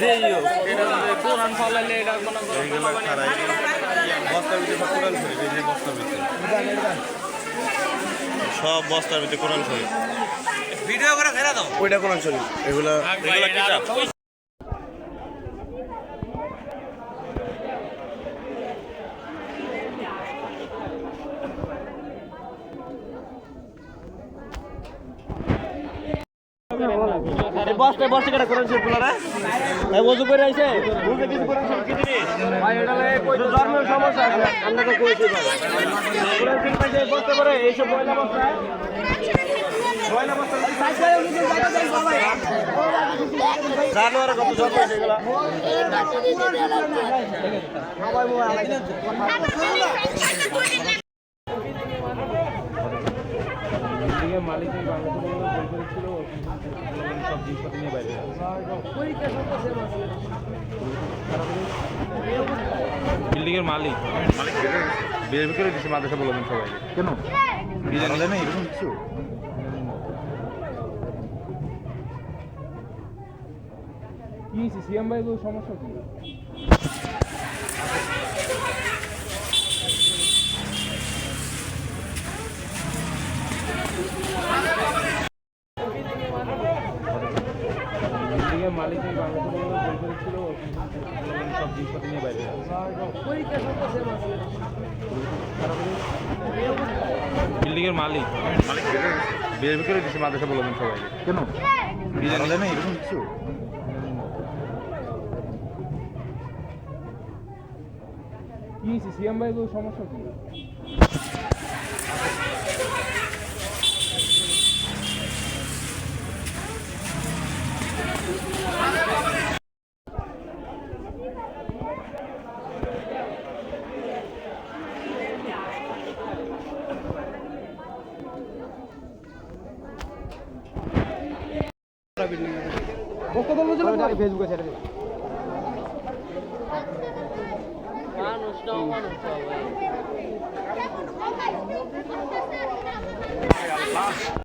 যেই হোক। এটা কোরআন ফলাইলে এটা মনে করো এইগুলো খারাপ বস্তার ভিতরে সব কোরআন শরীফ এই যে বস্তার ভিতরে। সব বস্তার ভিতরে কোরআন শরীফ। ভিডিও করে ফেরা দাও। ওইটা কোরআন শরীফ। এগুলো এগুলো কিতাব বস্তায় বস্তা কেটে করেছে আপনারা এই ওযু করে আইছে। বুঝে কিছু করে কি জিনিস? ভাই এটা লে তো ধর্মের সমস্যা আছে। আমরা তো কইছি ভাই পুরো তিন পাঁচে বস্তা করে? এই সব ময়লা বস্তা জানোয়ার কত জন্ম হয়েছে এগুলা। বিল্ডিং এর মালিক। বিয়ে করে দিচ্ছে মাদ্রাসা বলবেন সবাই কেন? না এরকম কিছু? কি সিএম ভাই সমস্যা কি? মালিক। এই বাংলাদেশে সব জিনিসপত্র নিয়ে বাইরে বিল্ডিং এর মালিক বিয়ে করে দিচ্ছে মাদ্রাসা? বলবেন সবাই কেন না এরকম কিছু? কি সিএম ভাই সমস্যা কি? ফেসবুকে ছেড়ে দিই মানুষ